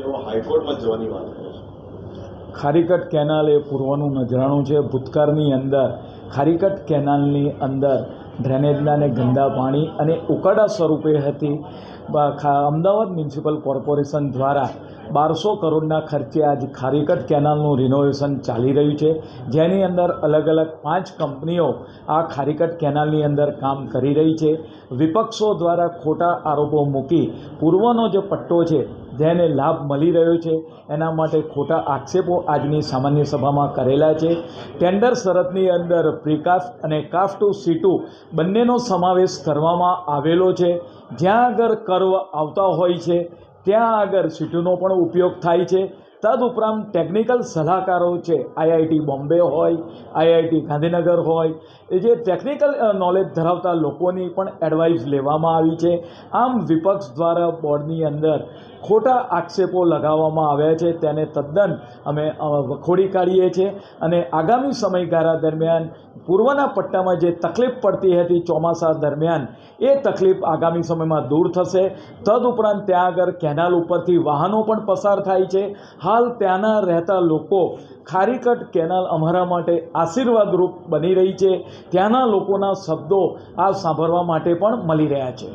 તેઓ હાઈકોર્ટમાં જવાની વાત કરે છે. ખારીકટ કેનાલ એ પૂર્વનું નજરાણું છે. ભૂતકાળની અંદર ખારીકટ કેનાલની અંદર ડ્રેનેજના અને ગંદા પાણી અને ઉકાળા સ્વરૂપે હતી. અમદાવાદ મ્યુનિસિપલ કોર્પોરેશન દ્વારા બારસો કરોડના ખર્ચે આજ ખારીકટ કેનાલનું રિનોવેશન ચાલી રહ્યું છે. જેની અંદર અલગ અલગ પાંચ કંપનીઓ આ ખારીકટ કેનાલની અંદર કામ કરી રહી છે. વિપક્ષો દ્વારા ખોટા આરોપો મૂકી પૂર્વનો જે પટ્ટો છે જેને લાભ મળી રહ્યો છે. એના માટે ખોટા આક્ષેપો આજની સામાન્ય સભામાં કરેલા છે. ટેન્ડર શરતની અંદર પ્રિકાસ્ટ અને કાસ્ટ ટુ સીટુ બંનેનો સમાવેશ કરવામાં આવેલો છે. જ્યાં આગળ કર્વ આવતા હોય છે, ત્યાં આગળ સીટુનો પણ ઉપયોગ થાય છે. તદુપરાંત ટેકનિકલ સલાહકારો છે. આઈઆઈટી બોમ્બે હોય, આઈઆઈટી ગાંધીનગર હોય, એ જે ટેકનિકલ નોલેજ ધરાવતા લોકોની પણ એડવાઇસ લેવામાં આવી છે. આમ વિપક્ષ દ્વારા બોર્ડની અંદર ખોટા આક્ષેપો લગાવવામાં આવ્યા છે. તેને તદ્દન અમે વખોડી કાઢીએ છીએ અને આગામી સમયગાળા દરમિયાન પૂર્વના પટ્ટામાં જે તકલીફ પડતી હતી ચોમાસા દરમિયાન, એ તકલીફ આગામી સમયમાં દૂર થશે. તદુપરાંત ત્યાં આગળ કેનાલ ઉપરથી વાહનો પણ પસાર થાય છે. હાલ ત્યાંના રહેતા લોકો ખારીકટ કેનાલ અમારા માટે આશીર્વાદરૂપ બની રહી છે. ત્યાંના લોકોના શબ્દો આ સાંભળવા માટે પણ મળી રહ્યા છે.